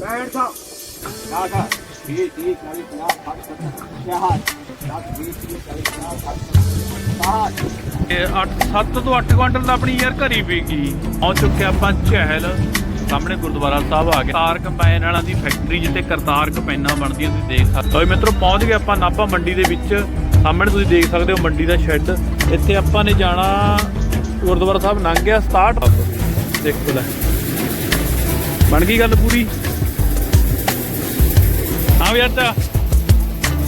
65 60 20 30 40 50 60 70 10 20 30 40 50 60 ਇਹ 8 7 ਤੋਂ 8 ਕੁਇੰਟਲ ਤਾਂ ਆਪਣੀ ਯਾਰ ਘਰੀ ਪੀਗੀ ਪਹੁੰਚ ਚੁੱਕੇ ਆਪਾਂ ਚਹਿਲ। ਸਾਹਮਣੇ ਗੁਰਦੁਆਰਾ ਸਾਹਿਬ ਆ ਗਏ ਕਰਤਾਰ ਕੰਬਾਈਨ ਵਾਲਾਂ ਦੀ ਫੈਕਟਰੀ ਜਿੱਥੇ ਕਰਤਾਰ ਕੰਬਾਈਨਾਂ ਬਣਦੀਆਂ ਤੁਸੀਂ ਦੇਖ ਸਕਦੇ ਹੋ ਮਿੱਤਰੋ ਪਹੁੰਚ ਗਏ ਆਪਾਂ ਨਾਭਾ ਮੰਡੀ ਦੇ ਵਿੱਚ। ਸਾਹਮਣੇ ਤੁਸੀਂ ਦੇਖ ਸਕਦੇ ਹੋ ਮੰਡੀ ਦਾ ਸ਼ੈੱਡ। ਇੱਥੇ ਆਪਾਂ ਨੇ ਜਾਣਾ ਗੁਰਦੁਆਰਾ ਸਾਹਿਬ ਲੰਘ ਗਿਆ 67 ਦੇਖੋ ਲੈ। ਬਣ ਗਈ ਗੱਲ ਪੂਰੀ? ਵੀ ਅੱਛਾ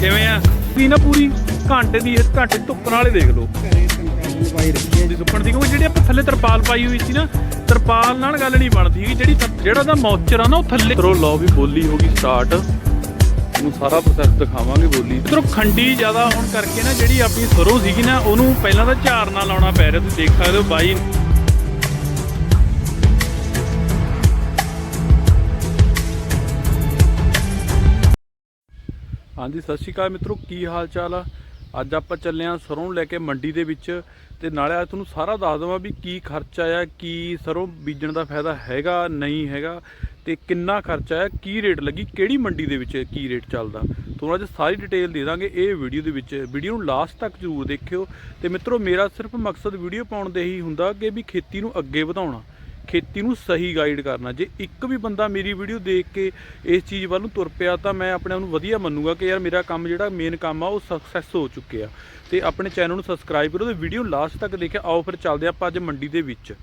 ਕਿਵੇਂ ਆ? ਵੀ ਨਾ ਪੂਰੀ ਘੰਟੇ ਦੀ ਇਸ ਘੰਟੇ ਧੁੱਪ ਨਾਲੇ ਦੇਖ ਲਓ। ਦੀ ਸੁੱਕਣ ਦੀ ਕਿਉਂਕਿ ਜਿਹੜੀ ਆਪਾਂ ਥੱਲੇ ਤਰਪਾਲ ਪਾਈ ਹੋਈ ਸੀ ਨਾ ਤਰਪਾਲ ਨਾਲ ਗੱਲ ਨਹੀਂ ਬਣਦੀ ਹੈਗੀ। ਜਿਹੜੀ ਜਿਹੜਾ ਦਾ ਮੌਚਰ ਆ ਨਾ ਉਹ ਥੱਲੇ ਤਰੋ ਲਓ ਵੀ ਬੋਲੀ ਹੋ ਗਈ ਸਟਾਰਟ ਨੂੰ ਸਾਰਾ ਪ੍ਰੋਸੈਸ ਦਿਖਾਵਾਂਗੇ ਬੋਲੀ। ਇਧਰੋਂ ਖੰਡੀ ਜ਼ਿਆਦਾ ਹੋਣ ਕਰਕੇ ਨਾ ਜਿਹੜੀ ਆਪਣੀ ਸਰੋਂ ਸੀਗੀ ਨਾ ਉਹਨੂੰ ਪਹਿਲਾਂ ਤਾਂ ਝਾਰ ਨਾਲ ਲਾਉਣਾ ਪੈ ਰਿਹਾ ਤੁਸੀਂ ਦੇਖ ਸਕਦੇ ਹੋ ਬਾਈ। ਹਾਂਜੀ, ਸਤਿ ਸ਼੍ਰੀ ਅਕਾਲ ਮਿੱਤਰੋ, ਕੀ ਹਾਲ ਚਾਲ ਆ? ਅੱਜ ਆਪਾਂ ਚੱਲੇ ਆਂ ਸਰੋਂ ਲੈ ਕੇ ਮੰਡੀ ਦੇ ਵਿੱਚ ਤੇ ਨਾਲੇ ਅੱਜ ਤੁਹਾਨੂੰ ਸਾਰਾ ਦੱਸ ਦਵਾਂ ਵੀ ਕੀ ਖਰਚਾ ਆ ਕੀ ਸਰੋਂ ਬੀਜਣ ਦਾ ਫਾਇਦਾ ਹੈਗਾ, ਨਹੀਂ ਹੈਗਾ ਤੇ ਕਿੰਨਾ ਖਰਚਾ ਆ ਕੀ ਰੇਟ ਲੱਗੀ, ਕਿਹੜੀ ਮੰਡੀ ਦੇ ਵਿੱਚ ਕੀ ਰੇਟ ਚੱਲਦਾ। ਤੁਹਾਨੂੰ ਅੱਜ ਸਾਰੀ ਡਿਟੇਲ ਦੇ ਦਾਂਗੇ ਇਹ ਵੀਡੀਓ ਦੇ ਵਿੱਚ। ਵੀਡੀਓ ਨੂੰ ਲਾਸਟ ਤੱਕ ਜ਼ਰੂਰ ਦੇਖਿਓ ਤੇ ਮਿੱਤਰੋ, ਮੇਰਾ ਸਿਰਫ ਮਕਸਦ ਵੀਡੀਓ ਪਾਉਣ ਦੇ ਹੀ ਹੁੰਦਾ ਕਿ ਵੀ ਖੇਤੀ ਨੂੰ ਅੱਗੇ ਵਧਾਉਣਾ। ਖੇਤੀ ਨੂੰ ਸਹੀ ਗਾਈਡ ਕਰਨਾ। ਜੇ ਇੱਕ ਵੀ ਬੰਦਾ ਮੇਰੀ ਵੀਡੀਓ ਦੇਖ ਕੇ ਇਸ ਚੀਜ਼ ਵੱਲ ਨੂੰ ਤੁਰ ਪਿਆ ਤਾਂ ਮੈਂ ਆਪਣੇ ਆਪ ਨੂੰ ਵਧੀਆ ਮੰਨੂਗਾ ਕਿ ਯਾਰ ਮੇਰਾ ਕੰਮ ਜਿਹੜਾ ਮੇਨ ਕੰਮ ਆ, ਉਹ ਸਕਸੈਸ ਹੋ ਚੁੱਕਿਆ ਤੇ ਆਪਣੇ ਚੈਨਲ ਨੂੰ ਸਬਸਕ੍ਰਾਈਬ ਕਰੋ ਤੇ ਵੀਡੀਓ ਲਾਸਟ ਤੱਕ ਦੇਖਿਆ। ਆਓ ਫਿਰ ਚੱਲਦੇ ਆਪਾਂ ਅੱਜ ਮੰਡੀ ਦੇ ਵਿੱਚ।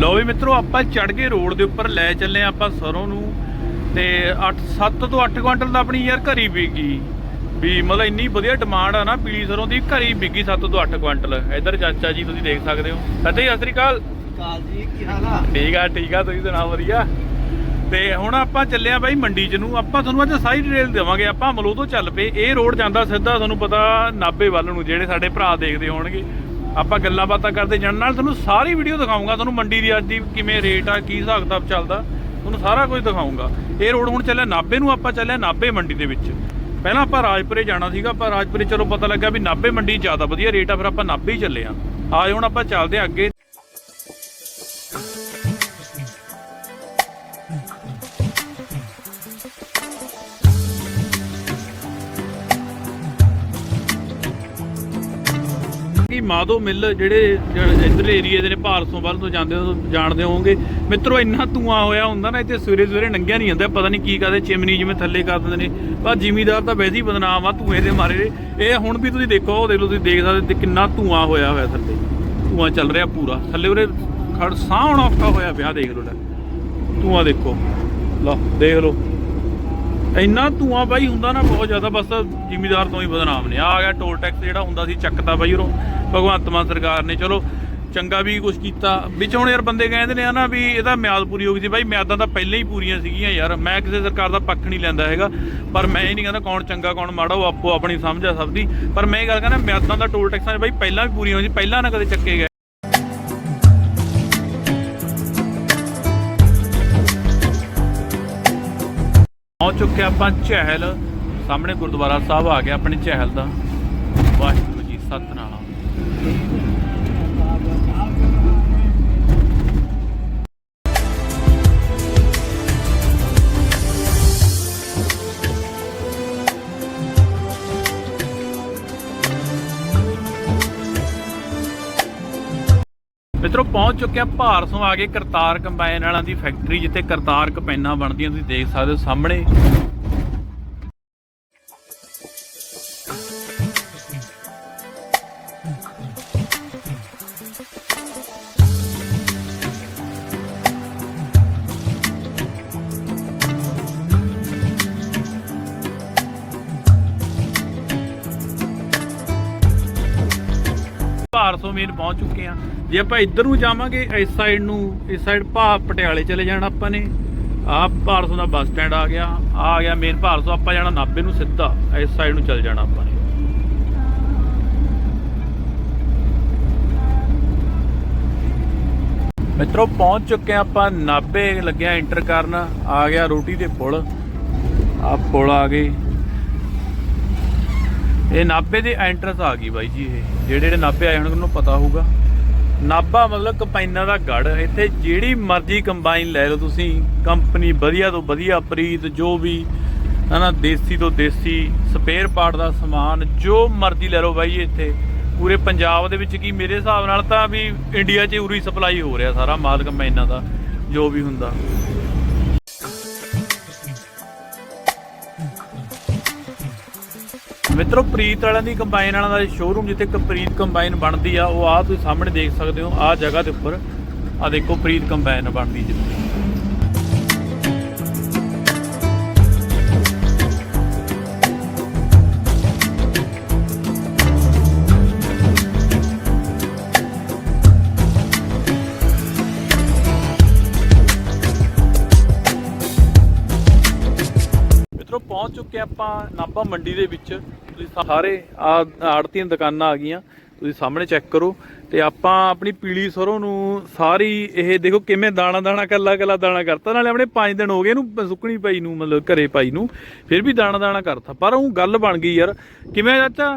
ਲਓ ਵੀ ਮਿੱਤਰੋ, ਆਪਾਂ ਚੜ ਗਏ ਰੋਡ ਦੇ ਉੱਪਰ, ਲੈ ਚੱਲੇ ਆਪਾਂ ਸਰੋਂ ਨੂੰ। ਤੇ 8 7 ਤੋਂ 8 ਕੁਇੰਟਲ ਦਾ ਆਪਣੀ ਯਾਰ ਘਰੀ ਗਈ। ਵੀ ਮਤਲਬ ਇੰਨੀ ਵਧੀਆ ਡਿਮਾਂਡ ਆ ਨਾ ਪੀਲੀ ਸਰੋਂ ਦੀ ਘਰੀ ਪੀਗੀ 7 ਤੋਂ 8 ਕੁਇੰਟਲ। ਇੱਧਰ ਚਾਚਾ ਜੀ ਤੁਸੀਂ ਦੇਖ ਸਕਦੇ ਹੋ। ਸਤਿ ਸ੍ਰੀ ਅਕਾਲ। ਕਾਲ ਜੀ ਕੀ ਹਾਲ ਆ? ਠੀਕ ਆ ਠੀਕ ਆ ਤੁਸੀਂ ਸੁਣਾਓ ਵਧੀਆ? ਤੇ ਹੁਣ ਆਪਾਂ ਚੱਲੇ ਆ ਬਾਈ ਮੰਡੀ ਚ ਨੂੰ। ਆਪਾਂ ਤੁਹਾਨੂੰ ਅੱਜ ਸਾਰੀ ਡਿਟੇਲ ਦੇਵਾਂਗੇ। ਆਪਾਂ ਮਲੋ ਤੋਂ ਚੱਲ ਪਏ। ਇਹ ਰੋਡ ਜਾਂਦਾ ਸਿੱਧਾ ਤੁਹਾਨੂੰ ਪਤਾ ਨਾਬੇ ਵੱਲ ਨੂੰ ਜਿਹੜੇ ਸਾਡੇ ਭਰਾ ਦੇਖਦੇ ਹੋਣਗੇ। ਆਪਾਂ ਗੱਲਾਂ ਬਾਤਾਂ ਕਰਦੇ ਜਾਣ। ਨਾਲ ਤੁਹਾਨੂੰ ਸਾਰੀ ਵੀਡੀਓ ਦਿਖਾਉਂਗਾ। ਤੁਹਾਨੂੰ ਮੰਡੀ ਦੀ ਅੱਜ ਦੀ ਕਿਵੇਂ ਰੇਟ ਆ ਕੀ ਹਿਸਾਬ ਕਿਤਾਬ ਚੱਲਦਾ ਤੁਹਾਨੂੰ ਸਾਰਾ ਕੁਝ ਦਿਖਾਉਂਗਾ। ਇਹ ਰੋਡ ਹੁਣ ਚੱਲਿਆ ਨਾਬੇ ਨੂੰ ਆਪਾਂ ਚੱਲਿਆ ਨਾਬੇ ਮੰਡੀ ਦੇ ਵਿੱਚ। ਪਹਿਲਾਂ ਆਪਾਂ ਰਾਜਪੁਰੇ ਜਾਣਾ ਸੀਗਾ ਪਰ ਰਾਜਪੁਰੇ ਚਲੋ ਪਤਾ ਲੱਗਾ ਵੀ ਨਾਬੇ ਮੰਡੀ ਜ਼ਿਆਦਾ ਵਧੀਆ ਰੇਟ ਆ, ਫਿਰ ਆਪਾਂ ਨਾਬੇ ਹੀ ਚੱਲੇ ਆ। ਆਏ ਹੁਣ ਆਪਾਂ ਚੱਲਦੇ ਆ ਅੱਗੇ। ਮਾਧੋ ਮਾਦੋ ਮਿੱਲ ਜਿਹੜੇ ਜਿਹੜੇ ਏਰੀਏ ਦੇ ਨੇ, ਭਾਰਤੋਂ ਵੱਲ ਤੋਂ ਜਾਂਦੇ ਹੋ, ਜਾਣਦੇ ਹੋਵੋਗੇ। ਮਿੱਤਰੋ, ਇੰਨਾ ਧੂਆਂ ਹੋਇਆ ਹੁੰਦਾ ਨਾ ਇੱਥੇ ਸਵੇਰੇ ਸਵੇਰੇ ਨੰਗਿਆ ਨਹੀਂ ਜਾਂਦਾ, ਪਤਾ ਨਹੀਂ ਕੀ ਕਰਦੇ, ਚਿਮਨੀ ਜਿਵੇਂ ਥੱਲੇ ਕਰ ਦਿੰਦੇ ਨੇ। ਪਰ ਜ਼ਿਮੀਦਾਰ ਤਾਂ ਵੈਸੇ ਹੀ ਬਦਨਾਮ ਆ, ਧੂਏ ਦੇ ਮਾਰੇ ਇਹ ਹੁਣ ਵੀ ਤੁਸੀਂ ਦੇਖੋ, ਉਹ ਦੇਖ ਲਓ, ਤੁਸੀਂ ਦੇਖ ਸਕਦੇ ਕਿੰਨਾ ਧੂਆਂ ਹੋਇਆ ਹੋਇਆ ਥੱਲੇ। ਧੂਆਂ ਚੱਲ ਰਿਹਾ ਪੂਰਾ। ਥੱਲੇ ਉਰੇ ਖੜ ਸਾਹ ਹੁਣ ਔਖਾ ਹੋਇਆ ਪਿਆ, ਦੇਖ ਲਓ ਲੈ। ਧੂਆਂ ਦੇਖੋ। ਲਓ, ਦੇਖ ਲਓ। ਇੰਨਾ ਧੂਆਂ ਬਾਈ ਹੁੰਦਾ ਨਾ ਬਹੁਤ ਜ਼ਿਆਦਾ, ਬਸ ਜ਼ਿਮੀਦਾਰ ਤੋਂ ਹੀ ਬਦਨਾਮ ਨੇ। ਆ ਗਿਆ ਟੋਲ ਟੈਕਸ ਜਿਹੜਾ ਹੁੰਦਾ ਸੀ, ਚੱਕਤਾ ਬਾਈ ਉਰੋਂ। ਭਗਵੰਤ ਮਾਨ ਸਰਕਾਰ ਨੇ, ਚਲੋ ਚੰਗਾ ਵੀ ਕੁਝ ਕੀਤਾ। ਵਿੱਚ ਹੁਣ ਯਾਰ ਬੰਦੇ ਕਹਿੰਦੇ ਨੇ ਨਾ ਵੀ ਇਹਦਾ ਮਿਆਦ ਪੂਰੀ ਹੋ ਗਈ ਸੀ। ਬਾਈ ਮਿਆਦਾਂ ਤਾਂ ਪਹਿਲਾਂ ਹੀ ਪੂਰੀਆਂ ਸੀਗੀਆਂ ਯਾਰ। ਮੈਂ ਕਿਸੇ ਸਰਕਾਰ ਦਾ ਪੱਖ ਨਹੀਂ ਲੈਂਦਾ ਹੈਗਾ। ਪਰ ਮੈਂ ਇਹ ਨਹੀਂ ਕਹਿੰਦਾ ਕੌਣ ਚੰਗਾ, ਕੌਣ ਮਾੜਾ, ਉਹ ਆਪੋ ਆਪਣੀ ਸਮਝ ਆ ਸਭ ਦੀ। ਪਰ ਮੈਂ ਇਹ ਗੱਲ ਕਹਿੰਦਾ, ਮਿਆਦਾਂ ਦਾ ਟੋਲ ਟੈਕਸਾਂ ਬਾਈ ਪਹਿਲਾਂ ਵੀ ਪੂਰੀਆਂ ਹੋਈਆਂ ਸੀ। ਪਹਿਲਾਂ ਨਾ ਕਦੇ ਚੱਕੇ ਗਏ। ਪਹੁੰਚ ਚੁੱਕੇ ਆਪਾਂ ਚਹਿਲ। ਸਾਹਮਣੇ ਗੁਰਦੁਆਰਾ ਸਾਹਿਬ ਆ ਗਿਆ ਆਪਣੇ ਚਹਿਲ ਦਾ। ਵਾਹਿਗੁਰੂ ਜੀ ਸਤਨਾਮ। ਮਿੱਤਰੋ, ਪਹੁੰਚ ਚੁੱਕੇ ਆ ਭਾਰਤੋਂ ਆ ਕੇ ਕਰਤਾਰ ਕੰਬਾਈਨ ਵਾਲਾਂ ਦੀ ਫੈਕਟਰੀ ਜਿੱਥੇ ਕਰਤਾਰ ਕੰਬਾਈਨਾਂ ਬਣਦੀਆਂ, ਤੁਸੀਂ ਦੇਖ ਸਕਦੇ ਹੋ ਸਾਹਮਣੇ। ਭਾਰਤੋਂ ਮੇਨ ਪਹੁੰਚ ਚੁੱਕੇ ਆ। ਜੇ ਆਪਾਂ ਇੱਧਰ ਨੂੰ ਜਾਵਾਂਗੇ, ਇਸ ਸਾਈਡ ਨੂੰ, ਇਸ ਸਾਈਡ ਭਾ ਪਟਿਆਲੇ ਚਲੇ ਜਾਣਾ ਆਪਾਂ ਨੇ। ਆ ਭਾਰਤੋਂ ਦਾ ਬੱਸ ਸਟੈਂਡ ਆ ਗਿਆ, ਆ ਆ ਗਿਆ ਮੇਨ ਭਾਰਤੋਂ ਆਪਾਂ ਜਾਣਾ ਨਾਭੇ ਨੂੰ ਸਿੱਧਾ, ਇਸ ਸਾਈਡ ਨੂੰ ਚੱਲ ਜਾਣਾ ਆਪਾਂ ਨੇ। ਮਿੱਤਰੋ, ਪਹੁੰਚ ਚੁੱਕੇ ਆ ਆਪਾਂ ਨਾਭੇ, ਲੱਗਿਆ ਐਂਟਰ ਕਰਨ, ਆ ਗਿਆ ਰੋਟੀ ਦੇ ਪੁਲ। ਆ ਪੁਲ ਆ ਗਏ। ਇਹ ਨਾਭੇ ਦੇ ਐਂਟਰਸ ਆ ਗਈ ਬਾਈ ਜੀ ਇਹ। ਜਿਹੜੇ ਜਿਹੜੇ ਨਾਭੇ ਆਏ ਹੋਣਗੇ ਉਹਨੂੰ ਪਤਾ ਹੋਊਗਾ। ਨਾਭਾ ਮਤਲਬ ਕੰਪਾਈਨਾਂ ਦਾ ਗੜ। ਇੱਥੇ ਜਿਹੜੀ ਮਰਜ਼ੀ ਕੰਬਾਈਨ ਲੈ ਲਓ ਤੁਸੀਂ। ਕੰਪਨੀ ਵਧੀਆ ਤੋਂ ਵਧੀਆ ਪ੍ਰੀਤ, ਜੋ ਵੀ, ਹਨਾ, ਦੇਸੀ ਤੋਂ ਦੇਸੀ, ਸਪੇਅਰ ਪਾਰਟ ਦਾ ਸਮਾਨ, ਜੋ ਮਰਜ਼ੀ ਲੈ ਲਓ ਬਾਈ ਇੱਥੇ। ਪੂਰੇ ਪੰਜਾਬ ਦੇ ਵਿੱਚ ਕੀ ਮੇਰੇ ਹਿਸਾਬ ਨਾਲ ਤਾਂ ਵੀ ਇੰਡੀਆ 'ਚ ਉਰੀ ਸਪਲਾਈ ਹੋ ਰਿਹਾ ਸਾਰਾ ਮਾਲ ਕੰਬਾਈਨਾਂ ਦਾ, ਜੋ ਵੀ ਹੁੰਦਾ। ਮਿੱਤਰੋ, ਪ੍ਰੀਤ ਵਾਲਿਆਂ ਦੀ ਕੰਬਾਈਨ ਵਾਲਿਆਂ ਦਾ ਸ਼ੋਰੂਮ ਜਿੱਥੇ ਇੱਕ ਪ੍ਰੀਤ ਕੰਬਾਈਨ ਬਣਦੀ ਆ, ਉਹ ਆ ਤੁਸੀਂ ਸਾਹਮਣੇ ਦੇਖ ਸਕਦੇ ਹੋ ਆ ਜਗ੍ਹਾ ਦੇ ਉੱਪਰ ਆ ਦੇਖੋ ਪ੍ਰੀਤ ਕੰਬਾਈਨ ਬਣਦੀ ਜਿੱਥੇ। ਪਹੁੰਚ ਚੁੱਕੇ ਆਪਾਂ ਨਾਭਾ ਮੰਡੀ ਦੇ ਵਿੱਚ। ਤੁਸੀਂ ਸਾਰੇ ਆੜਤੀਆਂ ਦੁਕਾਨਾਂ ਆ ਗਈਆਂ। ਤੁਸੀਂ ਸਾਹਮਣੇ ਚੈੱਕ ਕਰੋ ਤੇ ਆਪਾਂ ਆਪਣੀ ਪੀਲੀ ਸਰੋਂ ਨੂੰ ਸਾਰੀ ਇਹ ਦੇਖੋ ਕਿਵੇਂ ਦਾਣਾ ਦਾਣਾ ਕੱਲਾ ਕੱਲਾ ਦਾਣਾ ਕਰਤਾ। ਨਾਲੇ ਆਪਣੇ 5 ਦਿਨ ਹੋ ਗਏ ਇਹਨੂੰ ਸੁੱਕਣੀ ਪਈ ਨੂੰ, ਮਤਲਬ ਘਰੇ ਪਾਈ ਨੂੰ। ਫਿਰ ਵੀ ਦਾਣਾ ਦਾਣਾ ਕਰਤਾ। ਪਰ ਉਹ ਗੱਲ ਬਣ ਗਈ ਯਾਰ। ਕਿਵੇਂ ਚਾਚਾ?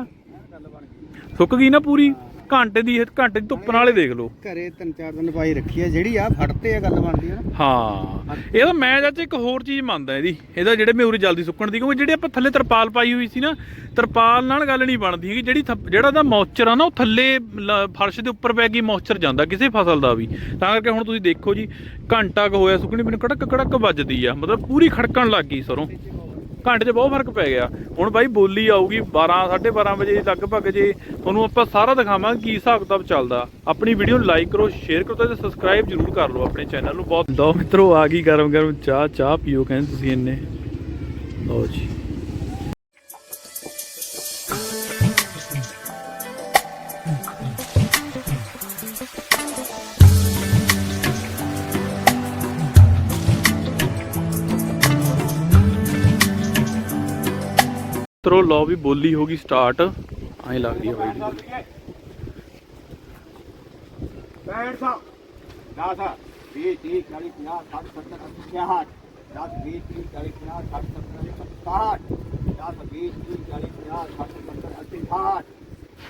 ਸੁੱਕ ਗਈ ਨਾ ਪੂਰੀ? ਘੰਟੇ ਦੀ ਘੰਟੇ ਦੀ ਧੁੱਪ ਨਾਲੇ ਦੇਖ ਲਓ। ਘਰੇ ਤਿੰਨ ਚਾਰ ਦਿਨ ਪਾਈ ਰੱਖੀ ਆ ਜਿਹੜੀ ਆ ਫੜਤੇ ਆ ਗੱਲ ਬਣਦੀ ਨਾ। ਹਾਂ ਇਹ ਤਾਂ ਮੈਂ ਚਾਚਾ ਇੱਕ ਹੋਰ ਚੀਜ਼ ਮੰਨਦਾ ਇਹਦੀ ਇਹਦਾ ਜਿਹੜੇ ਮੇਊਰੀ ਜਲਦੀ ਸੁੱਕਣ ਦੀ ਕਿਉਂਕਿ ਜਿਹੜੇ ਆਪਾਂ ਥੱਲੇ ਤਰਪਾਲ ਪਾਈ ਹੋਈ ਸੀ ਨਾ ਤਰਪਾਲ ਨਾਲ ਗੱਲ ਨਹੀਂ ਬਣਦੀ ਹੈਗੀ ਜਿਹੜੀ ਜਿਹੜਾ ਦਾ ਮੌਇਸਚਰ ਆ ਨਾ ਉਹ ਥੱਲੇ ਫਰਸ਼ ਦੇ ਉੱਪਰ ਪੈ ਗਈ ਮੌਇਸਚਰ ਜਾਂਦਾ ਕਿਸੇ ਫਸਲ ਦਾ ਵੀ। ਤਾਂ ਕਰਕੇ ਹੁਣ ਤੁਸੀਂ ਦੇਖੋ ਜੀ ਘੰਟਾ ਕੁ ਹੋਇਆ ਸੁੱਕਣੀ ਮੈਨੂੰ ਕੜਕ ਕੜਕ ਵੱਜਦੀ ਆ ਮਤਲਬ ਪੂਰੀ ਖੜਕਣ ਲੱਗ ਗਈ ਸਰੋਂ। ਘੰਟੇ 'ਚ ਬਹੁਤ ਫ਼ਰਕ ਪੈ ਗਿਆ। ਹੁਣ ਬਾਈ ਬੋਲੀ ਆਊਗੀ 12 12:30 ਵਜੇ ਲਗਭਗ ਜੇ ਤੁਹਾਨੂੰ ਆਪਾਂ ਸਾਰਾ ਦਿਖਾਵਾਂਗੇ ਕੀ ਹਿਸਾਬ ਕਿਤਾਬ ਚੱਲਦਾ। ਆਪਣੀ ਵੀਡੀਓ ਨੂੰ ਲਾਈਕ ਕਰੋ ਸ਼ੇਅਰ ਕਰੋ ਤੇ ਸਬਸਕ੍ਰਾਈਬ ਜਰੂਰ ਕਰ ਲਓ ਆਪਣੇ ਚੈਨਲ ਨੂੰ। ਬਹੁਤ ਦੋ ਮਿੱਤਰੋ, ਆ ਗਈ ਗਰਮ ਗਰਮ ਚਾਹ ਚਾਹ ਪੀਓ ਕਹਿੰਦੇ ਤੁਸੀਂ ਇੰਨੇ। ਲਓ ਜੀ। ਲਓ ਵੀ ਬੋਲੀ ਹੋ ਗਈ ਸਟਾਰਟ ਐਂ ਲੱਗਦੀ ਹੈ ਬਾਈ ਦੀ ਬੈਠ ਸਾ। ਨਾ ਸਾ 20 30 40 50 60 70 80 10 20 30 40 50 60 70 80 10 20 30 40 50 60 70 80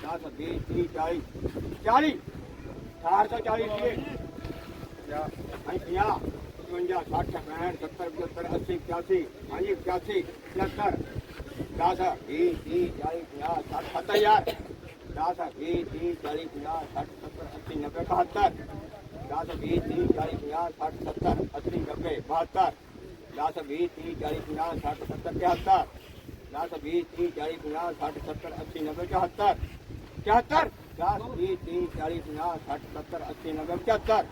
10 20 30 40 40 440 ਰੁਪਏ ਯਾ ਐਂ 50 55 60 65 70 75 80 85 ਹਾਂਜੀ 85 75 चालीस या साठ सत्तर अस्सी, नब्बे, बहत्तर। चौहत्तर। चौहत्तर? दास ही चालीस या साठ सत्तर, अस्सी, नब्बे, पचहत्तर।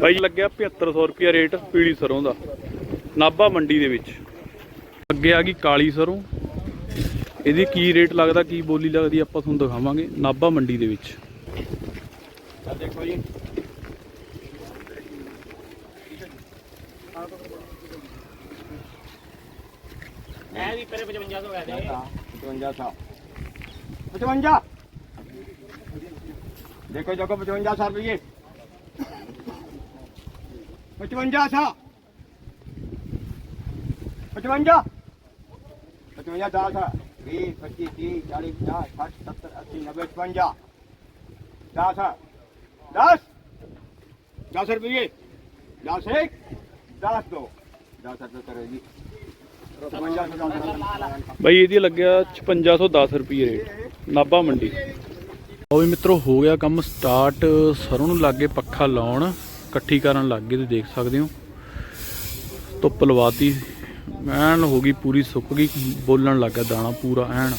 ਬਾਈ ਲੱਗਿਆ 7500 ਰੁਪਿਆ ਰੇਟ ਪੀਲੀ ਸਰੋਂ ਦਾ ਨਾਭਾ ਮੰਡੀ ਦੇ ਵਿੱਚ। ਅੱਗੇ ਆ ਗਈ ਕਾਲੀ ਸਰੋਂ। ਇਹਦੀ ਕੀ ਰੇਟ ਲੱਗਦਾ ਕੀ ਬੋਲੀ ਲੱਗਦੀ ਆਪਾਂ ਤੁਹਾਨੂੰ ਦਿਖਾਵਾਂਗੇ ਨਾਭਾ ਮੰਡੀ ਦੇ ਵਿੱਚ। ਆ ਦੇਖੋ ਜੀ। ਐ ਵੀ ਪਰੇ 55 ਕਹਿ ਦੇ 55 ਸੌ। 55 ਦੇਖੋ ਦੇਖੋ 55 ਸੌ ਰੁਪਏ 55 ਸੌ। 55 55 ਦਸ 20 25 30 40 50 60 70 80 90 55 ਦਸ ਦਸ। ਦਸ ਰੁਪਏ ਦਸ ਇੱਕ। ਦਸ ਦੋ। ਦਸ ਰੁਪਏ ਕਰੋ ਜੀ। 55 ਸੌ ਦਸ ਬਾਈ ਇਹਦੀ ਲੱਗਿਆ 5510 ਰੁਪਏ ਰੇਟ। ਨਾਭਾ ਮੰਡੀ। ਉਹ ਵੀ ਮਿੱਤਰੋ ਹੋ ਗਿਆ ਕੰਮ ਸਟਾਰਟ ਸਰੋਂ ਨੂੰ ਲੱਗੇ ਪੱਖਾ ਲਾਉਣ। ਇਕੱਠੀ ਕਰਨ ਲੱਗ ਗਏ, ਤੁਸੀਂ ਦੇਖ ਸਕਦੇ ਹੋ। ਧੁੱਪ ਲਵਾਤੀ। ਐਨ ਹੋ ਗਈ, ਪੂਰੀ ਸੁੱਕ ਗਈ, ਬੋਲਣ ਲੱਗਾ ਦਾਣਾ ਪੂਰਾ ਐਨ।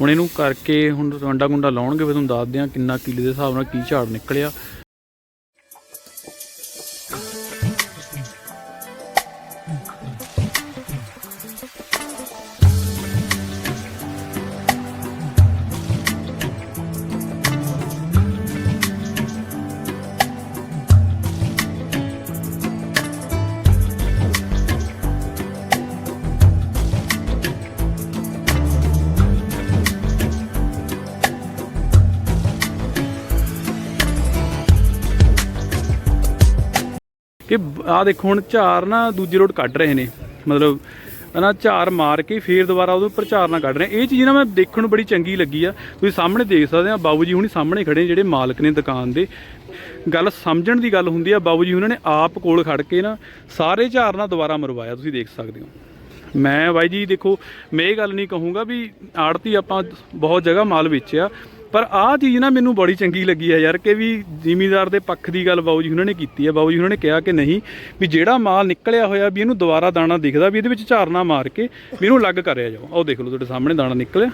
ਹੁਣ ਇਹਨੂੰ ਕਰਕੇ ਹੁਣ ਅੰਡਾ ਗੁੰਡਾ ਲਾਉਣਗੇ, ਫਿਰ ਤੁਹਾਨੂੰ ਦੱਸਦੇ ਆ ਕਿੰਨਾ ਕਿੱਲੇ ਦੇ ਹਿਸਾਬ ਨਾਲ ਕੀ ਝਾੜ ਨਿਕਲਿਆ। ਆ ਦੇਖੋ, ਹੁਣ ਝਾਰ ਨਾ ਦੂਜੇ ਰੋਡ ਕੱਢ ਰਹੇ ਨੇ। ਮਤਲਬ ਨਾ ਝਾਰ ਮਾਰ ਕੇ ਫੇਰ ਦੁਬਾਰਾ ਉਹਦੇ ਉੱਪਰ ਝਾਰ ਨਾ ਕੱਢ ਰਹੇ। ਇਹ ਚੀਜ਼ ਨਾ ਮੈਂ ਦੇਖਣ ਨੂੰ ਬੜੀ ਚੰਗੀ ਲੱਗੀ ਆ। ਤੁਸੀਂ ਸਾਹਮਣੇ ਦੇਖ ਸਕਦੇ ਆ ਬਾਬੂ ਜੀ ਹੁਣੀ ਸਾਹਮਣੇ ਖੜੇ ਜਿਹੜੇ ਮਾਲਕ ਨੇ ਦੁਕਾਨ ਦੇ। ਗੱਲ ਸਮਝਣ ਦੀ ਗੱਲ ਹੁੰਦੀ ਆ ਬਾਬੂ ਜੀ ਉਹਨਾਂ ਨੇ ਆਪ ਕੋਲ ਖੜ ਕੇ ਨਾ ਸਾਰੇ ਝਾਰ ਨਾ ਦੁਬਾਰਾ ਮਰਵਾਇਆ, ਤੁਸੀਂ ਦੇਖ ਸਕਦੇ ਹੋ। ਮੈਂ ਬਾਈ ਜੀ, ਦੇਖੋ, ਮੈਂ ਇਹ ਗੱਲ ਨਹੀਂ ਕਹੂੰਗਾ ਵੀ ਆੜਤੀ ਆਪਾਂ ਬਹੁਤ ਜਗ੍ਹਾ ਮਾਲ ਵੇਚਿਆ ਪਰ ਆਹ ਚੀਜ਼ ਨਾ ਮੈਨੂੰ ਬੜੀ ਚੰਗੀ ਲੱਗੀ ਆ ਯਾਰ ਕਿ ਵੀ ਜ਼ਿਮੀਦਾਰ ਦੇ ਪੱਖ ਦੀ ਗੱਲ ਬਾਊ ਜੀ ਉਹਨਾਂ ਨੇ ਕੀਤੀ ਆ ਬਾਊ ਜੀ ਉਹਨਾਂ ਨੇ ਕਿਹਾ ਕਿ ਨਹੀਂ, ਵੀ ਜਿਹੜਾ ਮਾਲ ਨਿਕਲਿਆ ਹੋਇਆ ਵੀ ਇਹਨੂੰ ਦੁਬਾਰਾ ਦਾਣਾ ਦਿਖਦਾ ਵੀ ਇਹਦੇ ਵਿੱਚ ਝਾਰਨਾ ਮਾਰ ਕੇ ਵੀ ਇਹਨੂੰ ਅਲੱਗ ਕਰਿਆ ਜਾਓ। ਆਹ ਦੇਖ ਲਓ ਤੁਹਾਡੇ ਸਾਹਮਣੇ ਦਾਣਾ ਨਿਕਲਿਆ।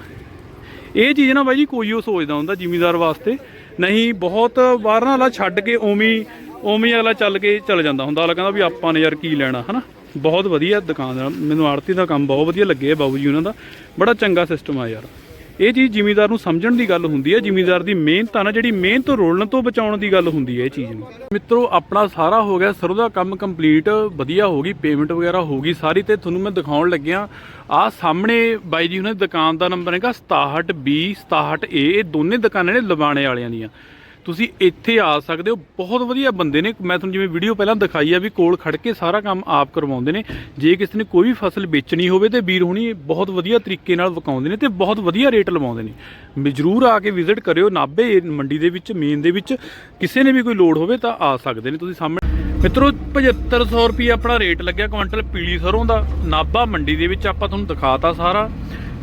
ਇਹ ਚੀਜ਼ ਨਾ ਬਾਈ ਜੀ ਕੋਈ ਉਹ ਸੋਚਦਾ ਹੁੰਦਾ ਜ਼ਿਮੀਦਾਰ ਵਾਸਤੇ, ਨਹੀਂ ਬਹੁਤ ਵਾਰ ਨਾ ਅਗਲਾ ਛੱਡ ਕੇ ਉਵੇਂ ਉਵੇਂ ਵਾਲਾ ਚੱਲ ਕੇ ਚੱਲ ਜਾਂਦਾ ਹੁੰਦਾ। ਵਾਲਾ ਕਹਿੰਦਾ ਵੀ ਆਪਾਂ ਨੇ ਯਾਰ ਕੀ ਲੈਣਾ, ਹਨਾ? ਬਹੁਤ ਵਧੀਆ ਦੁਕਾਨ ਮੈਨੂੰ ਆੜਤੀ ਦਾ ਕੰਮ ਬਹੁਤ ਵਧੀਆ ਲੱਗਿਆ ਬਾਬੂ ਜੀ ਉਹਨਾਂ ਦਾ। ਬੜਾ ਚੰਗਾ ਸਿਸਟਮ ਆ ਯਾਰ। ਇਹ ਚੀਜ਼ ਜ਼ਿਮੀਦਾਰ ਨੂੰ ਸਮਝਣ ਦੀ ਗੱਲ ਹੁੰਦੀ ਹੈ। ਜ਼ਿਮੀਦਾਰ ਦੀ ਮਿਹਨਤ ਆ ਨਾ, ਜਿਹੜੀ ਮਿਹਨਤ ਤੋਂ ਰੋਲਣ ਤੋਂ ਬਚਾਉਣ ਦੀ ਗੱਲ ਹੁੰਦੀ ਹੈ ਇਹ ਚੀਜ਼ ਨੂੰ। ਮਿੱਤਰੋ, ਆਪਣਾ ਸਾਰਾ ਹੋ ਗਿਆ, ਸਰੋਂ ਦਾ ਕੰਮ ਕੰਪਲੀਟ ਵਧੀਆ ਹੋ ਗਈ ਪੇਮੈਂਟ ਵਗੈਰਾ ਹੋ ਗਈ, ਸਾਰੀ ਤੇ ਤੁਹਾਨੂੰ ਮੈਂ ਦਿਖਾਉਣ ਲੱਗਿਆ। ਆ ਸਾਹਮਣੇ ਬਾਈ ਜੀ ਉਹਨਾਂ ਦੀ ਦੁਕਾਨ ਦਾ ਨੰਬਰ ਹੈਗਾ 67B 67A ਇਹ ਦੋਨੇ ਦੁਕਾਨਾਂ ਨੇ ਲਵਾਣੇ ਵਾਲਿਆਂ ਦੀਆਂ। ਤੁਸੀਂ ਇੱਥੇ ਆ ਸਕਦੇ ਹੋ। ਬਹੁਤ ਵਧੀਆ ਬੰਦੇ ਨੇ। ਮੈਂ ਤੁਹਾਨੂੰ ਜਿਵੇਂ ਵੀਡੀਓ ਪਹਿਲਾਂ ਦਿਖਾਈ ਆ ਵੀ ਕੋਲ ਖੜ ਕੇ ਸਾਰਾ ਕੰਮ ਆਪ ਕਰਵਾਉਂਦੇ ਨੇ। ਜੇ ਕਿਸੇ ਨੇ ਕੋਈ ਵੀ ਫਸਲ ਵੇਚਣੀ ਹੋਵੇ ਤੇ ਵੀਰ ਹੁਣੀ ਬਹੁਤ ਵਧੀਆ ਤਰੀਕੇ ਨਾਲ ਵਿਕਾਉਂਦੇ ਨੇ ਤੇ ਬਹੁਤ ਵਧੀਆ ਰੇਟ ਲਵਾਉਂਦੇ ਨੇ। ਵੀ ਜਰੂਰ ਆ ਕੇ ਵਿਜ਼ਿਟ ਕਰਿਓ ਨਾਭੇ ਮੰਡੀ ਦੇ ਵਿੱਚ, ਮੇਨ ਦੇ ਵਿੱਚ। ਕਿਸੇ ਨੇ ਵੀ ਕੋਈ ਲੋੜ ਹੋਵੇ ਤਾਂ ਆ ਸਕਦੇ ਨੇ। ਤੁਸੀਂ ਸਾਹਮਣੇ ਮਿੱਤਰੋ 7500 ਰੁਪਏ ਆਪਣਾ ਰੇਟ ਲੱਗਿਆ ਕੁਇੰਟਲ ਪੀਲੀ ਸਰੋਂ ਦਾ। ਨਾਭਾ ਮੰਡੀ ਦੇ ਵਿੱਚ ਆਪਾਂ ਤੁਹਾਨੂੰ ਦਿਖਾਤਾ ਸਾਰਾ।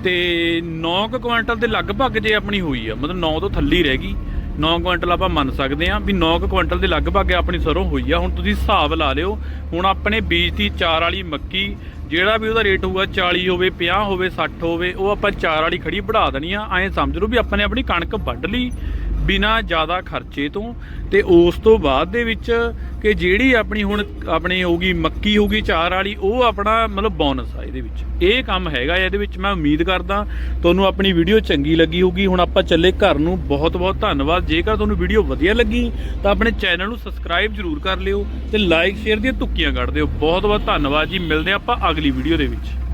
ਤੇ 9 ਕੁਇੰਟਲ ਦੇ ਲਗਭਗ ਜੇ ਆਪਣੀ ਹੋਈ ਆ, ਮਤਲਬ 9 ਤੋਂ ਥੱਲੇ ਰਹਿ ਗਈ। 9 ਕੁਇੰਟਲ ਆਪਾਂ ਮੰਨ ਸਕਦੇ ਹਾਂ ਵੀ 9 ਕੁਇੰਟਲ ਦੇ ਲਗਭਗ ਆਪਣੀ ਸਰੋਂ ਹੋਈ ਆ। ਹੁਣ ਤੁਸੀਂ ਹਿਸਾਬ ਲਾ ਲਿਓ, ਹੁਣ ਆਪਣੇ ਬੀਜ ਦੀ ਚਾਰ ਵਾਲੀ ਮੱਕੀ, ਜਿਹੜਾ ਵੀ ਉਹਦਾ ਰੇਟ ਹੋਊਗਾ 40 ਹੋਵੇ 50 ਹੋਵੇ 60 ਹੋਵੇ, ਉਹ ਆਪਾਂ ਚਾਰ ਵਾਲੀ ਖੜੀ ਵਧਾ ਦੇਣੀ ਆ। ਐਂ ਸਮਝ ਲਓ ਵੀ ਆਪਾਂ ਨੇ ਆਪਣੀ ਕਣਕ ਵੱਢ ਲਈ। ਬਿਨਾ ਜ਼ਿਆਦਾ ਖਰਚੇ ਤੋਂ ਤੇ ਉਸ ਤੋਂ ਬਾਅਦ ਦੇ ਵਿੱਚ ਕਿ ਜਿਹੜੀ ਆਪਣੀ ਹੁਣ ਆਪਣੀ ਹੋਊਗੀ ਮੱਕੀ ਹੋਊਗੀ ਚਾਰ ਵਾਲੀ, ਉਹ ਆਪਣਾ ਮਤਲਬ ਬੋਨਸ ਆ ਇਹਦੇ ਵਿੱਚ। ਇਹ ਕੰਮ ਹੈਗਾ ਇਹਦੇ ਵਿੱਚ, ਮੈਂ ਉਮੀਦ ਕਰਦਾ ਤੁਹਾਨੂੰ ਆਪਣੀ ਵੀਡੀਓ ਚੰਗੀ ਲੱਗੀ ਹੋਊਗੀ। ਹੁਣ ਆਪਾਂ ਚੱਲੇ ਘਰ ਨੂੰ। ਬਹੁਤ ਬਹੁਤ ਧੰਨਵਾਦ। ਜੇਕਰ ਤੁਹਾਨੂੰ ਵੀਡੀਓ ਵਧੀਆ ਲੱਗੀ, ਤਾਂ ਆਪਣੇ ਚੈਨਲ ਨੂੰ ਸਬਸਕ੍ਰਾਈਬ ਜਰੂਰ ਕਰ ਲਿਓ ਤੇ ਲਾਈਕ ਸ਼ੇਅਰ ਦੀਆਂ ਤੁੱਕੀਆਂ ਕੱਢ ਦਿਓ। ਬਹੁਤ ਬਹੁਤ ਧੰਨਵਾਦ ਜੀ। ਮਿਲਦੇ ਹਾਂ ਆਪਾਂ ਅਗਲੀ ਵੀਡੀਓ ਦੇ ਵਿੱਚ।